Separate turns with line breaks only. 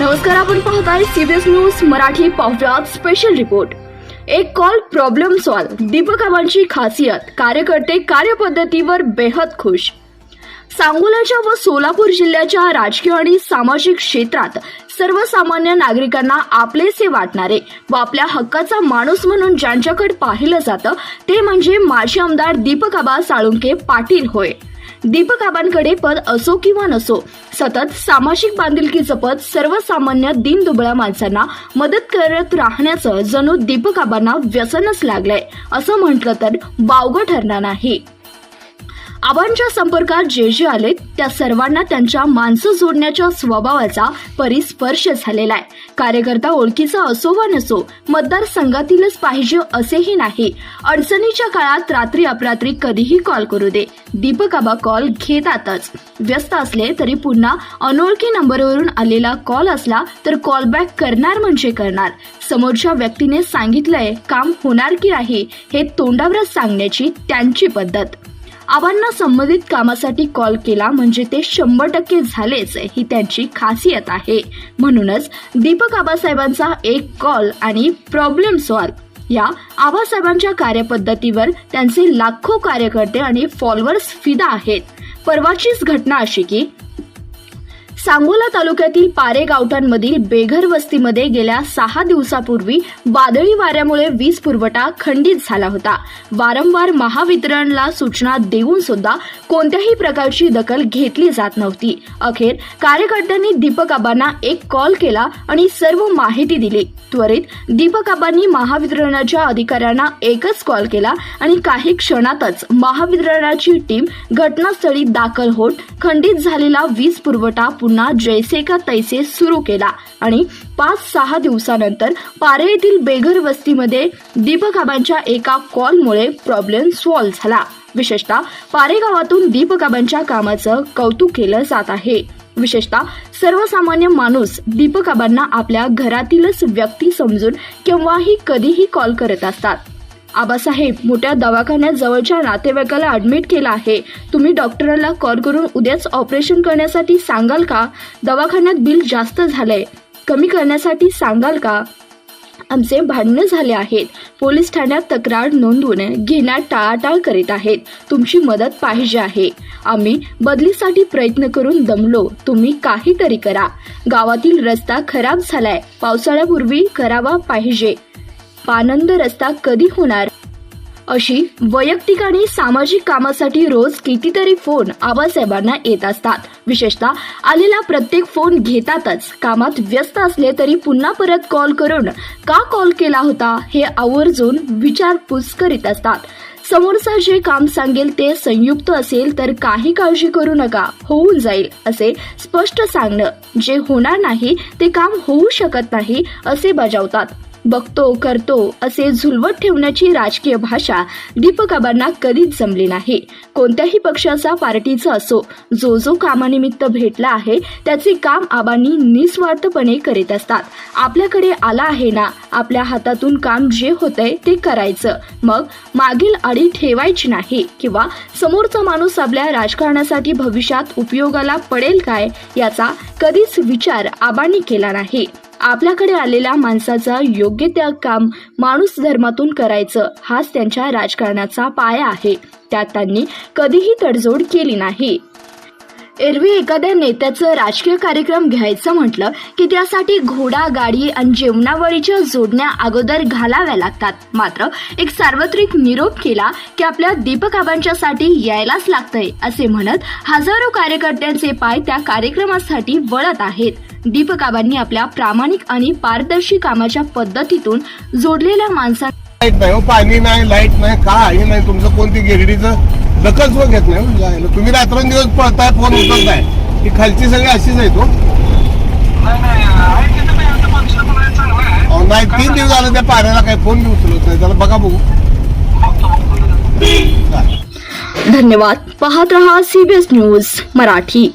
नमस्कार आपण पाहताय सीबीएस न्यूज मराठी पाहुयात स्पेशल रिपोर्ट एक कॉल प्रॉब्लेम सॉल्व दीपक आबांची खासियत. कार्यकर्ते कार्यपद्धतीवर बेहद खुश. सांगोलाच्या व सोलापूर जिल्ह्याच्या राजकीय आणि सामाजिक क्षेत्रात सर्वसामान्य नागरिकांना आपलेसे वाटणारे व आपल्या हक्काचा माणूस म्हणून ज्यांच्याकडे पाहिलं जातं ते म्हणजे माजी आमदार दीपकाबा साळुंके पाटील होय. दीपक आबांकडे पद असो किंवा नसो सतत सामाजिक बांधिलकीचं पद सर्वसामान्य दिनदुबळ्या माणसांना मदत करत राहण्याचं जणू दीपक आबांना व्यसनच लागलंय. असं म्हटलं तर वावगं ठरणार नाही. आबांच्या संपर्कात जे जे आले त्या सर्वांना त्यांच्या माणसं जोडण्याच्या स्वभावाचा परिस्पर्श झालेला आहे. कार्यकर्ता ओळखीचा असो वा नसो मतदारसंघातीलच पाहिजे असेही नाही. अडचणीच्या काळात रात्री अपरात्री कधीही कॉल करू दे. दीपक आबा कॉल घेतातच. व्यस्त असले तरी पुन्हा अनोळखी नंबरवरून आलेला कॉल असला तर कॉल बॅक करणार म्हणजे करणार. समोरच्या व्यक्तीने सांगितलंय काम होणार की नाही? हे तोंडावरच सांगण्याची त्यांची पद्धत. आबांना संबंधित कामासाठी कॉल केला म्हणजे ते शंभर टक्के झालेच ही त्यांची खासियत आहे. म्हणूनच दीपक आबासाहेबांचा एक कॉल आणि प्रॉब्लेम सॉल्व या आबासाहेबांच्या कार्यपद्धतीवर त्यांचे लाखो कार्यकर्ते आणि फॉलोअर्स फिदा आहेत. परवाचीच घटना अशी की सांगोला तालुक्यातील पारे गावठांमधील बेघर वस्तीमध्ये गेल्या सहा दिवसापूर्वी वादळी वाऱ्यामुळे वीज पुरवठा खंडित झाला होता. वारंवार महावितरणला सूचना देऊन सुद्धा कोणत्याही प्रकारची दखल घेतली जात नव्हती. अखेर कार्यकर्त्यांनी दीपक आबांना एक कॉल केला आणि सर्व माहिती दिली. त्वरित दीपक आबांनी महावितरणाच्या अधिकाऱ्यांना एकच कॉल केला आणि काही क्षणातच महावितरणाची टीम घटनास्थळी दाखल होत खंडित झालेला वीज पुरवठा पुन्हा जैसे का तैसे सुरू केला. आणि पाच सहा दिवसानंतर पारे येथील बेघर वस्तीमध्ये दीपकाबांच्या एका कॉलमुळे प्रॉब्लेम सॉल्व्ह झाला. विशेषतः पारे गावातून दीपकाबांच्या कामाचं कौतुक केलं जात आहे. विशेषतः सर्वसामान्य माणूस दीपकाबांना आपल्या घरातीलच व्यक्ती समजून केव्हाही कधीही कॉल करत असतात. आबासाहेब मोठ्या दवाखान्यात जवळच्या नातेवाईकाला ऍडमिट केलं आहे. तुम्ही डॉक्टरांना कॉल करून उद्याच ऑपरेशन करण्यासाठी सांगाल का? दवाखान्यात बिल जास्त झालंय. कमी करण्यासाठी सांगाल का? आमचे भांडणं झाले आहेत. पोलीस ठाण्यात तक्रार नोंदवून घेण्यात टाळाटाळ करीत आहेत. तुमची मदत पाहिजे आहे. आम्ही बदलीसाठी प्रयत्न करून दमलो. तुम्ही काहीतरी करा. गावातील रस्ता खराब झालाय. पावसाळ्यापूर्वी करावा पाहिजे. पानंद रस्ता कधी होणार? अशी वैयक्तिक आणि सामाजिक कामासाठी रोज कितीतरी फोन आबासाहेबांना येत असतात. विशेषतः आलेला प्रत्येक फोन घेतातच. कामात व्यस्त असले तरी पुन्हा परत कॉल करून का कॉल केला होता हे आवर्जून विचारपूस करीत असतात. समोरचा जे काम सांगेल ते संयुक्त असेल तर काही काळजी करू नका होऊन जाईल असे स्पष्ट सांगणं. जे होणार नाही ते काम होऊ शकत नाही असे बजावतात. बघतो करतो असे झुलवत ठेवण्याची राजकीय भाषा दीपक आबांना कधीच जमली नाही. कोणत्याही पक्षाचा पार्टीचा असो जो जो कामानिमित्त भेटला आहे त्याचे काम आबांनी निस्वार्थपणे करीत असतात. आपल्याकडे आला आहे ना आपल्या हातातून काम जे होतंय ते करायचं. मग मागील अडी ठेवायची नाही किंवा समोरचा माणूस आपल्या राजकारणासाठी भविष्यात उपयोगाला पडेल काय याचा कधीच विचार आबांनी केला नाही. आपल्याकडे आलेल्या माणसाचा योग्य त्या काम माणूस धर्मातून करायचं हाच त्यांच्या राजकारणाचा पाया आहे. त्यात त्यांनी कधीही तडजोड केली नाही. एरवी एखाद्या नेत्याचं राजकीय कार्यक्रम घ्यायचं म्हटलं की त्यासाठी घोडा गाडी आणि जेवणावळीच्या जोडण्या अगोदर घालाव्या लागतात. मात्र एक सार्वत्रिक निरोप केला की आपल्या दीपक आबांच्यासाठी यायलाच लागतंय असे म्हणत हजारो कार्यकर्त्यांचे पाय त्या कार्यक्रमासाठी वळत आहेत. दीपक आबांनी आपल्या प्रामाणिक आणि पारदर्शी कामाच्या पद्धतीतून जोडलेल्या
लाइट नाही हो, पाणी नाही लाइट नाही काही नाही तुमचं कोणती गिरडीचं दखल सुद्धा घेत नाही हो. जायला. तुम्ही रात्रंदिवस पळताय फोन उचलताय ही खालची सगळी अशीच आहे तो
नाही नाही माणसं
तीन दिवस झाले त्या पाण्याला काही फोन बी उचलत नाही. त्याला बघा बघू.
धन्यवाद. पाहत रहा सीबीएस न्यूज मराठी.